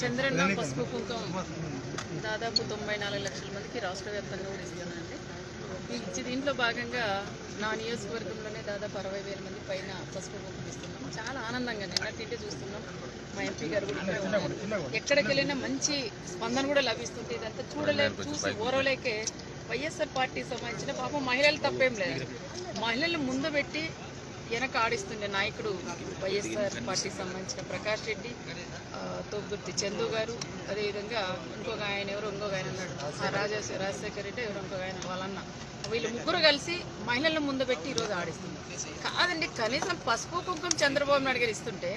చంద్రన్న పసుపు కుంకుమ దాదాపు తొంభై నాలుగు లక్షల మందికి రాష్ట్ర వ్యాప్తంగా కూడా ఇస్తున్నానండి ఇచ్చి దీంట్లో భాగంగా నా నియోజకవర్గంలోనే దాదాపు అరవై వేల మంది పైన పసుపు కుంకుమ ఇస్తున్నాం. చాలా ఆనందంగా నిన్నటింటే చూస్తున్నాం. మా ఎంపీ గారు ఎక్కడికి వెళ్ళినా మంచి స్పందన కూడా లభిస్తుంది ఇదంతా చూడలే చూసి ఓరవలేకే వైఎస్ఆర్ పార్టీ సంబంధించిన పాపం మహిళలు తప్పేం లేదు. మహిళలు ముందు పెట్టి వెనక ఆడిస్తుండే నాయకుడు వైఎస్ఆర్ పార్టీకి సంబంధించిన ప్రకాష్ రెడ్డి ఆ, తోపుదుర్తి చందు గారు అదేవిధంగా ఇంకొక ఆయన ఎవరు? ఇంకొక ఆయన ఉన్నాడు రాజశేఖర రెడ్డి ఎవరు? ఇంకొక ఆయన? వాళ్ళన్న. వీళ్ళు ముగ్గురు కలిసి మహిళలను ముందు పెట్టి ఈరోజు ఆడిస్తున్నారు. కాదండి కనీసం పసుపు కుంకుమ చంద్రబాబు నాయుడు గారు ఇస్తుంటే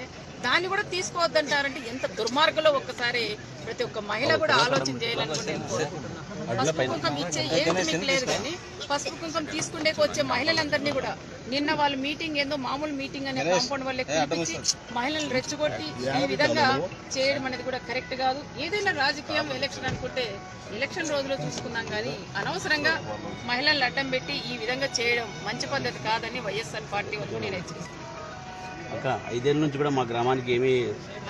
దాన్ని కూడా తీసుకోవద్దంటారంటే ఎంత దుర్మార్గంలో ఒక్కసారి ప్రతి ఒక్క మహిళ కూడా ఆలోచన చేయాలని కూడా నేను కోరుకుంటున్నాను పసుపు కుంకుమ ఇచ్చే ఏది మీకు లేదు కానీ పసుపు కుంకుమ తీసుకుండేకి వచ్చే మహిళలందరినీ కూడా నిన్న వాళ్ళ మీటింగ్ ఏందో మామూలు మీటింగ్ అనే కాంపౌండ్ వాళ్ళకి పిలిపించి మహిళలను రెచ్చగొట్టి ఈ విధంగా చేయడం అనేది కూడా కరెక్ట్ కాదు. ఏదైనా రాజకీయం ఎలక్షన్ అనుకుంటే ఎలక్షన్ రోజులో చూసుకుందాం కానీ అనవసరంగా మహిళలను అడ్డం పెట్టి ఈ విధంగా చేయడం మంచి పద్ధతి కాదని వైఎస్ఆర్ పార్టీ వాళ్ళు నేను హెచ్చరిస్తాను ఐదేళ్ళ నుంచి కూడా మా గ్రామానికి ఏమీ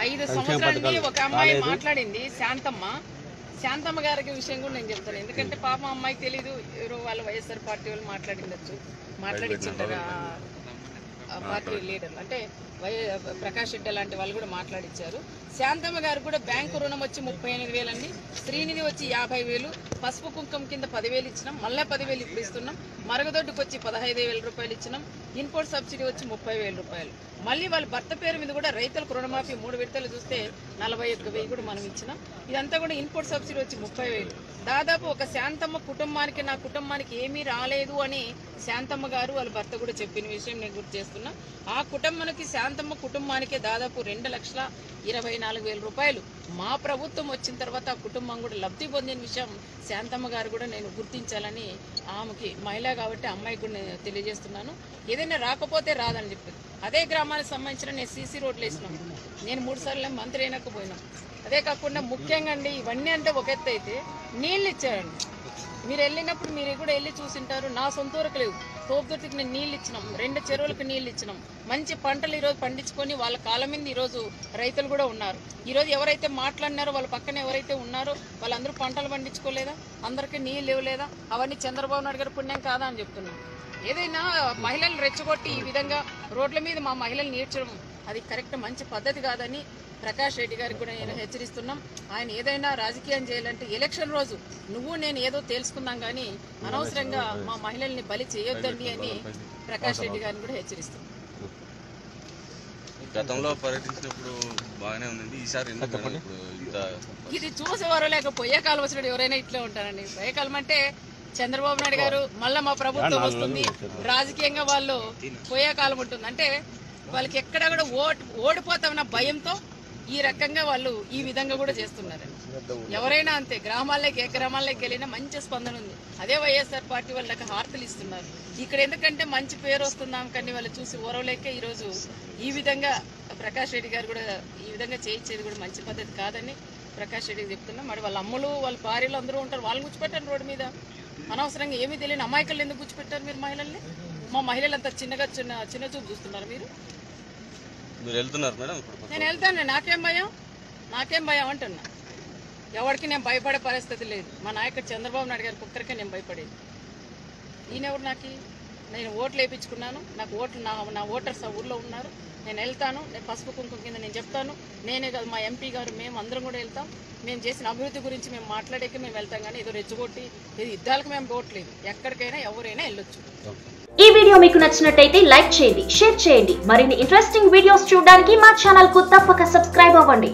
ఐదు సంవత్సరాలకి ఒక అమ్మాయి మాట్లాడింది శాంతమ్మ. శాంతమ్మ గారికి విషయం కూడా నేను చెప్తాను. ఎందుకంటే పాపం అమ్మాయికి తెలీదు. ఎవరో వాళ్ళ వైఎస్ఆర్ పార్టీ వాళ్ళు మాట్లాడిండొచ్చు. ఆ- ఆ పార్టీ లీడర్లు అంటే వై ప్రకాష్ రెడ్డి లాంటి వాళ్ళు కూడా మాట్లాడిచ్చారు. శాంతమ్మ గారు కూడా బ్యాంకు రుణం వచ్చి ముప్పై ఎనిమిది వేలండి శ్రీనిధి వచ్చి యాభై వేలు. పసుపు కుంకుమ కింద పదివేలు ఇచ్చినాం. మళ్ళీ పదివేలు ఇప్పుడు ఇస్తున్నాం. మరగదొడ్డుకు వచ్చి పదహైదు వేల రూపాయలు ఇచ్చినాం. ఇన్పుట్ సబ్సిడీ వచ్చి ముప్పై వేల రూపాయలు. మళ్ళీ వాళ్ళ భర్త పేరు మీద కూడా రైతులకు రుణమాఫీ మూడు విడతలు చూస్తే నలభై ఒక్క వెయ్యి కూడా మనం ఇచ్చినాం. ఇదంతా కూడా ఇన్పుట్ సబ్సిడీ వచ్చి ముప్పై వేలు. దాదాపు ఒక శాంతమ్మ కుటుంబానికి నా కుటుంబానికి ఏమీ రాలేదు అని శాంతమ్మ గారు వాళ్ళ భర్త కూడా చెప్పిన విషయం నేను గుర్తు చేస్తున్నా. ఆ కుటుంబానికి శాంతమ్మ కుటుంబానికి దాదాపు రెండు లక్షల ఇరవై నాలుగు వేల రూపాయలు. మా ప్రభుత్వం వచ్చిన తర్వాత ఆ కుటుంబం కూడా లబ్ధి పొందిన విషయం శాంతమ్మ గారు కూడా నేను గుర్తించాలని ఆమెకి మహిళ కాబట్టి అమ్మాయికి కూడా నేను తెలియజేస్తున్నాను. ఏదైనా రాకపోతే రాదని చెప్పింది అదే గ్రామానికి సంబంధించిన నేను సీసీ రోడ్లు వేసినాం. నేను మూడు సార్లు మంత్రి అయినాకపోయినా అదే కాకుండా ముఖ్యంగా అండి ఇవన్నీ అంటే ఒక ఎత్తు అయితే నీళ్ళు ఇచ్చారండి. మీరు వెళ్ళినప్పుడు మీరు కూడా వెళ్ళి చూసింటారు నా సొంత ఊరికి లేవు. తోపుదొట్టికి నేను నీళ్ళు ఇచ్చినాం రెండు చెరువులకు నీళ్ళు ఇచ్చినాం. మంచి పంటలు ఈరోజు పండించుకొని వాళ్ళ కాలం మీద ఈరోజు రైతులు కూడా ఉన్నారు. ఈరోజు ఎవరైతే మాట్లాడినారో వాళ్ళ పక్కన ఎవరైతే ఉన్నారో వాళ్ళందరూ పంటలు పండించుకోలేదా? అందరికీ నీళ్ళు ఇవ్వలేదా అవన్నీ చంద్రబాబు నాయుడు గారు పుణ్యం కాదా అని చెప్తున్నాను ఏదైనా మహిళలు రెచ్చగొట్టి ఈ విధంగా రోడ్ల మీద మా మహిళలు నేర్చడం అది కరెక్ట్ మంచి పద్ధతి కాదని ప్రకాష్ రెడ్డి గారికి కూడా నేను హెచ్చరిస్తున్నాం. ఆయన ఏదైనా రాజకీయం చేయాలంటే ఎలక్షన్ రోజు నువ్వు నేను ఏదో తెలుసుకుందాం కానీ అనవసరంగా మా మహిళల్ని బలి చేయొద్దండి అని ప్రకాష్ రెడ్డి గారిని కూడా హెచ్చరిస్తున్నాం. గతంలో పర్యటించినప్పుడు బాగానే ఉందండి. ఈసారి ఇది చూసేవారో లేక పొయ్యే కాలం వచ్చినప్పుడు ఎవరైనా ఇట్లా ఉంటారండి. పొయ్యే కాలం అంటే చంద్రబాబు నాయుడు గారు మళ్ళా మా ప్రభుత్వం వస్తుంది. రాజకీయంగా వాళ్ళు పోయే కాలం ఉంటుంది. అంటే వాళ్ళకి ఎక్కడ కూడా ఓటు ఓడిపోతామన్న భయంతో ఈ రకంగా వాళ్ళు ఈ విధంగా కూడా చేస్తున్నారండి ఎవరైనా అంతే గ్రామాల్లోకి ఏ గ్రామాల్లోకి వెళ్ళినా మంచి స్పందన ఉంది. అదే వైఎస్ఆర్ పార్టీ వాళ్ళకి హారతలు ఇస్తున్నారు. ఇక్కడ ఎందుకంటే మంచి పేరు వస్తున్నాం కానీ వాళ్ళు చూసి ఓరవలేకే ఈరోజు ఈ విధంగా ప్రకాష్ రెడ్డి గారు కూడా ఈ విధంగా చేయించేది కూడా మంచి పద్ధతి కాదని ప్రకాష్ రెడ్డికి చెప్తున్నాం. మరి వాళ్ళ అమ్మలు వాళ్ళ భార్యలు అందరూ ఉంటారు. వాళ్ళని కూర్చోపెట్టారు రోడ్డు మీద. అనవసరంగా ఏమీ తెలియని అమాయకులు ఎందుకు కూర్చోపెట్టారు మీరు మహిళల్ని? మా మహిళలు అంత చిన్నగా చిన్న చిన్న చూపు చూస్తున్నారు మీరు? మీరు వెళ్తున్నారు మేడం నేను వెళ్తాను నాకేం భయం? నాకేం భయం అంటున్నా. ఎవరికి నేను భయపడే పరిస్థితి లేదు. మా నాయకుడు చంద్రబాబు నాయుడు గారికి ఒక్కరికే నేను భయపడేది. ఈయనెవరు నాకు? నేను ఓట్లు వేయించుకున్నాను. నాకు ఓట్లు నా నా ఓటర్స్ ఆ ఊర్లో ఉన్నారు. నేను వెళ్తాను నేను పసుపు కుంకుమ కింద నేను చెప్తాను. నేనే కాదు మా ఎంపీ గారు మేము అందరం కూడా వెళ్తాం. మేము చేసిన అభివృద్ధి గురించి మేము మాట్లాడేకి మేము వెళ్తాం కానీ ఏదో రెచ్చగొట్టి ఇది యుద్ధాలకు మేము పోవట్లేదు. ఎక్కడికైనా ఎవరైనా వెళ్ళొచ్చు. ఈ వీడియో మీకు నచ్చినట్టయితే లైక్ చేయండి షేర్ చేయండి. మరిన్ని ఇంట్రెస్టింగ్ వీడియోస్ చూడడానికి మా ఛానల్కు తప్పక సబ్స్క్రైబ్ అవ్వండి.